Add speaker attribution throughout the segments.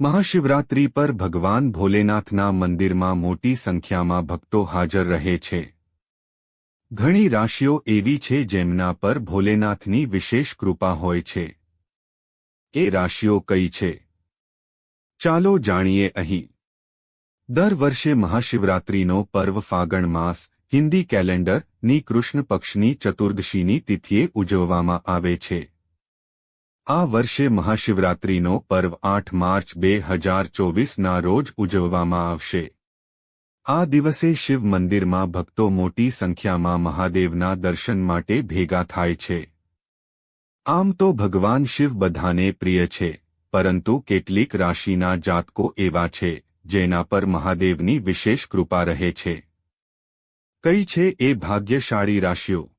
Speaker 1: મહાશિવરાત્રી પર ભગવાન ભોલેનાથના મંદિરમાં મોટી સંખ્યામાં ભક્તો હાજર રહે છે. ઘણી રાશિઓ એવી છે જેમના પર ભોલેનાથની વિશેષ કૃપા હોય છે. એ રાશિઓ કઈ છે? ચાલો જાણીએ અહીં. દર વર્ષે મહાશિવરાત્રીનો પર્વ ફાગણ માસ, હિન્દી કેલેન્ડરની કૃષ્ણ પક્ષની ચતુર્દશીની તિથિએ ઉજવવામાં આવે છે. આ વર્ષે મહાશિવરાત્રીનો પર્વ આઠ માર્ચ બે હજાર ચોવીસના રોજ ઉજવવામાં આવશે. આ દિવસે શિવ મંદિરમાં ભક્તો મોટી સંખ્યામાં મહાદેવના દર્શન માટે ભેગા થાય છે. આમ તો ભગવાન શિવ બધાને પ્રિય છે, પરંતુ કેટલીક રાશિના જાતકો એવા છે, જેના પર મહાદેવની વિશેષ કૃપા રહે છે. કઈ છે એ ભાગ્યશાળી રાશિઓ?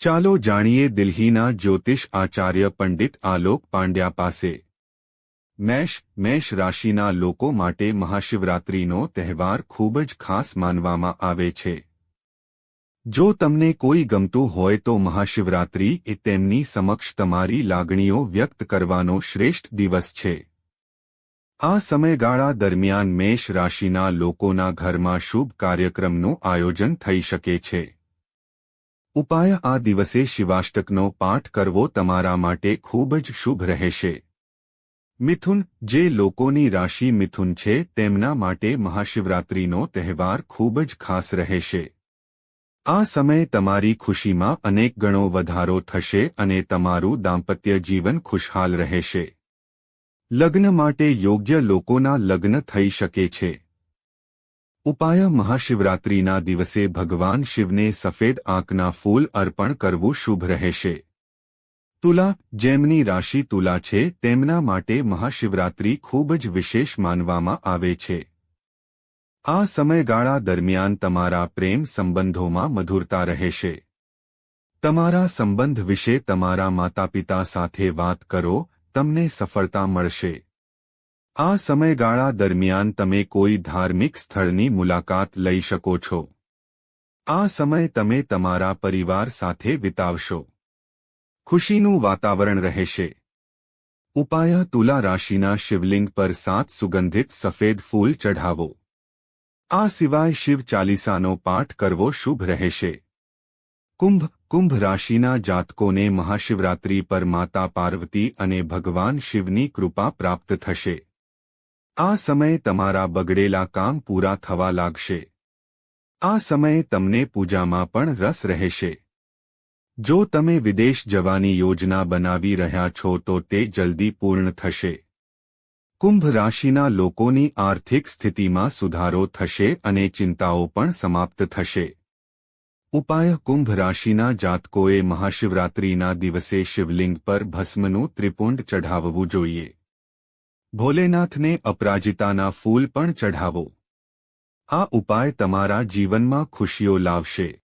Speaker 1: ચાલો જાણીએ દિલ્હીના જ્યોતિષ આચાર્ય પંડિત આલોક પાંડ્યા પાસે. મેષ મેષ રાશિના લોકો માટે મહાશિવરાત્રિનો તહેવાર ખૂબ જ ખાસ માનવામાં આવે છે. જો તમને કોઈ ગમતું હોય તો મહાશિવરાત્રિ એ તેમની સમક્ષ તમારી લાગણીઓ વ્યક્ત કરવાનો શ્રેષ્ઠ દિવસ છે. આ સમયગાળા દરમિયાન મેષ રાશિના લોકોના ઘરમાં શુભ કાર્યક્રમનું આયોજન થઈ શકે છે. ઉપાય આ દિવસે શિવાષ્ટકનો પાઠ કરવો તમારા માટે ખૂબ જ શુભ રહેશે. મિથુન, જે લોકોની રાશિ મિથુન છે, તેમના માટે મહાશિવરાત્રિનો તહેવાર ખૂબ જ ખાસ રહેશે. આ સમય તમારી ખુશીમાં અનેક ગણો વધારો થશે અને તમારું દાંપત્ય જીવન ખુશહાલ રહેશે. લગ્ન માટે યોગ્ય લોકોના લગ્ન થઈ શકે છે. ઉપાય મહાશિવરાત્રિના દિવસે ભગવાન શિવને સફેદ આંકના ફૂલ અર્પણ કરવું શુભ રહેશે. તુલા, જેમની રાશિ તુલા છે, તેમના માટે મહાશિવરાત્રિ ખૂબ જ વિશેષ માનવામાં આવે છે. આ સમયગાળા દરમિયાન તમારા પ્રેમ સંબંધોમાં મધુરતા રહેશે. તમારા સંબંધ વિશે તમારા માતાપિતા સાથે વાત કરો, તમને સફળતા મળશે. આ સમયગાળા દરમિયાન તમે કોઈ ધાર્મિક સ્થળની મુલાકાત લઈ શકો છો. આ સમય તમે તમારા પરિવાર સાથે વિતાવશો. ખુશીનું વાતાવરણ રહેશે. ઉપાય તુલા રાશિના શિવલિંગ પર સાત સુગંધિત સફેદ ફૂલ ચઢાવો. આ સિવાય શિવ ચાલીસાનો પાઠ કરવો શુભ રહેશે. કુંભ કુંભ રાશિના જાતકોને મહાશિવરાત્રી પર માતા પાર્વતી અને ભગવાન શિવની કૃપા પ્રાપ્ત થશે. આ સમયે તમારા બગડેલા કામ પૂરા થવા લાગશે. આ સમયે તમને પૂજામાં પણ રસ રહેશે. જો તમે વિદેશ જવાની યોજના બનાવી રહ્યા છો તો તે જલ્દી પૂર્ણ થશે. કુંભ રાશિના લોકોની આર્થિક સ્થિતિમાં સુધારો થશે અને ચિંતાઓ પણ સમાપ્ત થશે. ઉપાય કુંભ રાશિના જાતકોએ મહાશિવરાત્રિના દિવસે શિવલિંગ પર ભસ્મનું ત્રિપુંડ ચઢાવવું જોઈએ. ભોલેનાથને અપરાજિતાના ફૂલ પણ ચઢાવો. આ ઉપાય તમારા જીવનમાં ખુશીઓ લાવશે.